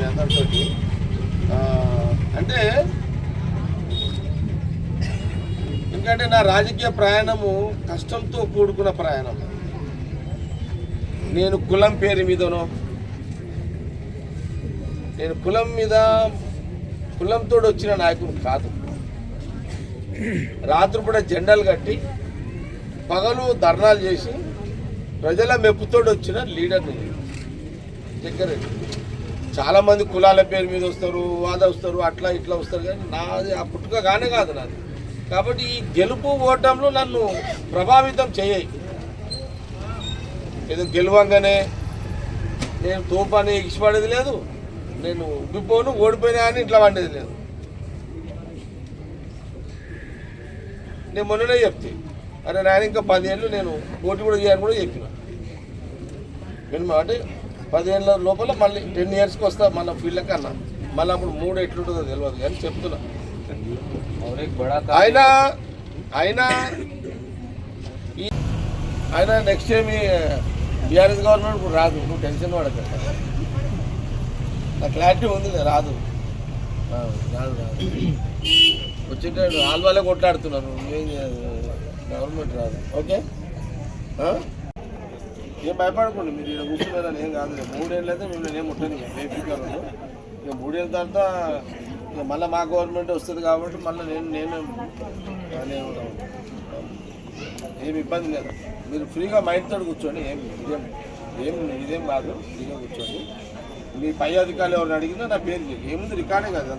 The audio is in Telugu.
మీ అందరితో అంటే ఎందుకంటే నా రాజకీయ ప్రయాణము కష్టంతో కూడుకున్న ప్రయాణం. నేను కులం పేరు మీదనో నేను కులం మీద కులంతో వచ్చిన నాయకుడు కాదు. రాత్రి కూడా జెండాలు కట్టి పగలు ధర్నాలు చేసి ప్రజల మెప్పుతోడు వచ్చిన లీడర్ని నేను. జగ్గారెడ్డి. చాలా మంది కులాల పేరు మీద వస్తారు వాద వస్తారు అట్లా ఇట్లా వస్తారు కానీ నాది ఆ పుట్టుక కానే కాదు నాది. కాబట్టి ఈ గెలుపు ఓటంలో నన్ను ప్రభావితం చేయయి ఏదో గెలవంగానే నేను తోపని ఇచ్చిపడేది లేదు నేను ఉబ్బిపోను ఓడిపోయినా అని ఇట్లా వండేది లేదు. నేను మొన్ననే చెప్తే అరే నాయన ఇంకా పదేళ్ళు నేను పోటీ కూడా చేయాలని కూడా చెప్పిన. మినిమం అంటే పదిహేను లోపల మళ్ళీ టెన్ ఇయర్స్కి వస్తా మన ఫీల్డ్ కన్నా. మళ్ళీ అప్పుడు మూడు ఎట్లుంటుందో తెలియదు కానీ చెప్తున్నా. ఆయన ఆయన ఆయన నెక్స్ట్ టైం బీఆర్ఎస్ గవర్నమెంట్ ఇప్పుడు రాదు. నువ్వు టెన్షన్ పడక. నా క్లారిటీ ఉంది రాదు. రాదు రాదు వచ్చేటప్పుడు ఆల్వాలే కొట్లాడుతున్నాను నువ్వేం గవర్నమెంట్ రాదు. ఓకే? ఏం భయపడకండి మీరు ఇక్కడ కూర్చున్నారని ఏం కాదు మూడేళ్ళు అయితే మిమ్మల్ని ఏం ఉంటుంది బేఫికర్ ఇక మూడేళ్ళ తర్వాత ఇక మళ్ళీ మా గవర్నమెంట్ వస్తుంది కాబట్టి మళ్ళీ నేను నేనే నేను ఏమి ఇబ్బంది లేదు. మీరు ఫ్రీగా మైండ్తో కూర్చోండి ఏం ఇదేం ఏం ఇదేం కాదు ఫ్రీగా కూర్చోండి. మీ పై అధికారులు ఎవరిని అడిగినా నా పేరు ఏముంది రికార్డే కదా.